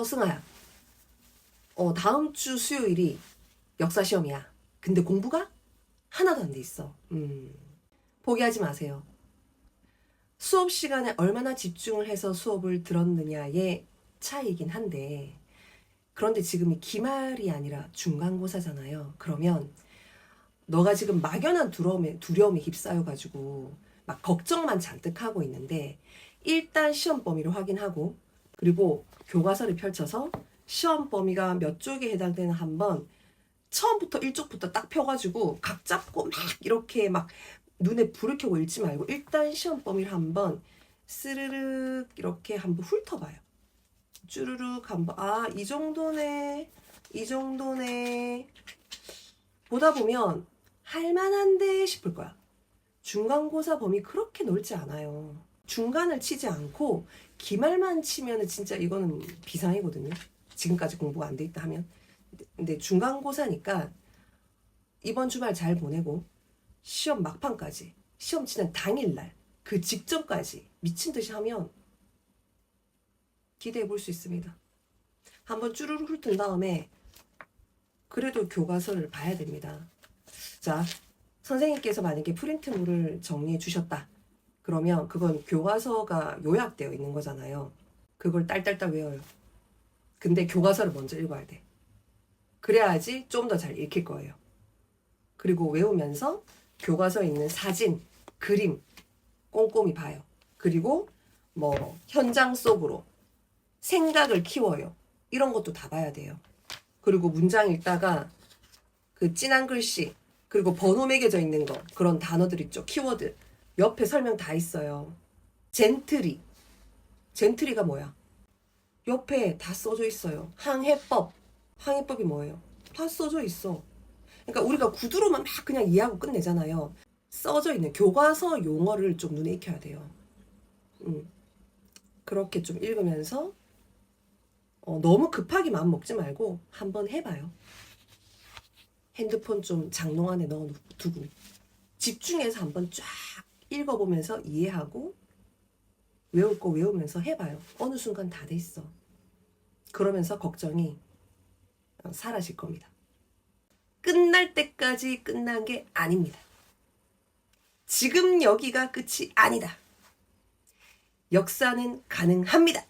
어, 승아야. 어, 다음 주 수요일이 역사 시험이야. 근데 공부가 하나도 안 돼 있어. 음, 포기하지 마세요. 수업 시간에 얼마나 집중을 해서 수업을 들었느냐의 차이이긴 한데, 그런데 지금이 기말이 아니라 중간고사잖아요. 그러면 너가 지금 막연한 두려움에, 두려움에 휩싸여가지고 막 걱정만 잔뜩 하고 있는데, 일단 시험 범위를 확인하고, 그리고 교과서를 펼쳐서 시험 범위가 몇 쪽에 해당되는 한번 처음부터 일쪽부터 딱 펴가지고 각 잡고 막 이렇게 막 눈에 불을 켜고 읽지 말고 일단 시험 범위를 한번 스르륵 이렇게 한번 훑어봐요. 쭈르륵 한번 아 이 정도네 이 정도네 보다 보면 할만한데 싶을 거야. 중간고사 범위 그렇게 넓지 않아요. 중간을 치지 않고 기말만 치면은 진짜 이거는 비상이거든요. 지금까지 공부가 안 돼 있다 하면. 근데 중간고사니까 이번 주말 잘 보내고 시험 막판까지 시험 치는 당일날 그 직전까지 미친 듯이 하면 기대해 볼 수 있습니다. 한번 쭈루루 훑은 다음에 그래도 교과서를 봐야 됩니다. 자, 선생님께서 만약에 프린트물을 정리해 주셨다. 그러면 그건 교과서가 요약되어 있는 거잖아요. 그걸 딸딸딸 외워요. 근데 교과서를 먼저 읽어야 돼. 그래야지 좀 더 잘 읽힐 거예요. 그리고 외우면서 교과서에 있는 사진, 그림 꼼꼼히 봐요. 그리고 뭐 현장 속으로 생각을 키워요. 이런 것도 다 봐야 돼요. 그리고 문장 읽다가 그 진한 글씨 그리고 번호 매겨져 있는 거 그런 단어들 있죠. 키워드 옆에 설명 다 있어요. 젠트리 젠트리가 뭐야? 옆에 다 써져 있어요. 항해법 항해법이 뭐예요? 다 써져 있어. 그러니까 우리가 구두로만 막 그냥 이해하고 끝내잖아요. 써져 있는 교과서 용어를 좀 눈에 익혀야 돼요. 음. 그렇게 좀 읽으면서 어, 너무 급하게 마음 먹지 말고 한번 해봐요. 핸드폰 좀 장롱 안에 넣어두고 집중해서 한번 쫙 읽어보면서 이해하고 외울 거 외우면서 해봐요. 어느 순간 다 돼 있어. 그러면서 걱정이 어, 사라질 겁니다. 끝날 때까지 끝난 게 아닙니다. 지금 여기가 끝이 아니다. 역사는 가능합니다.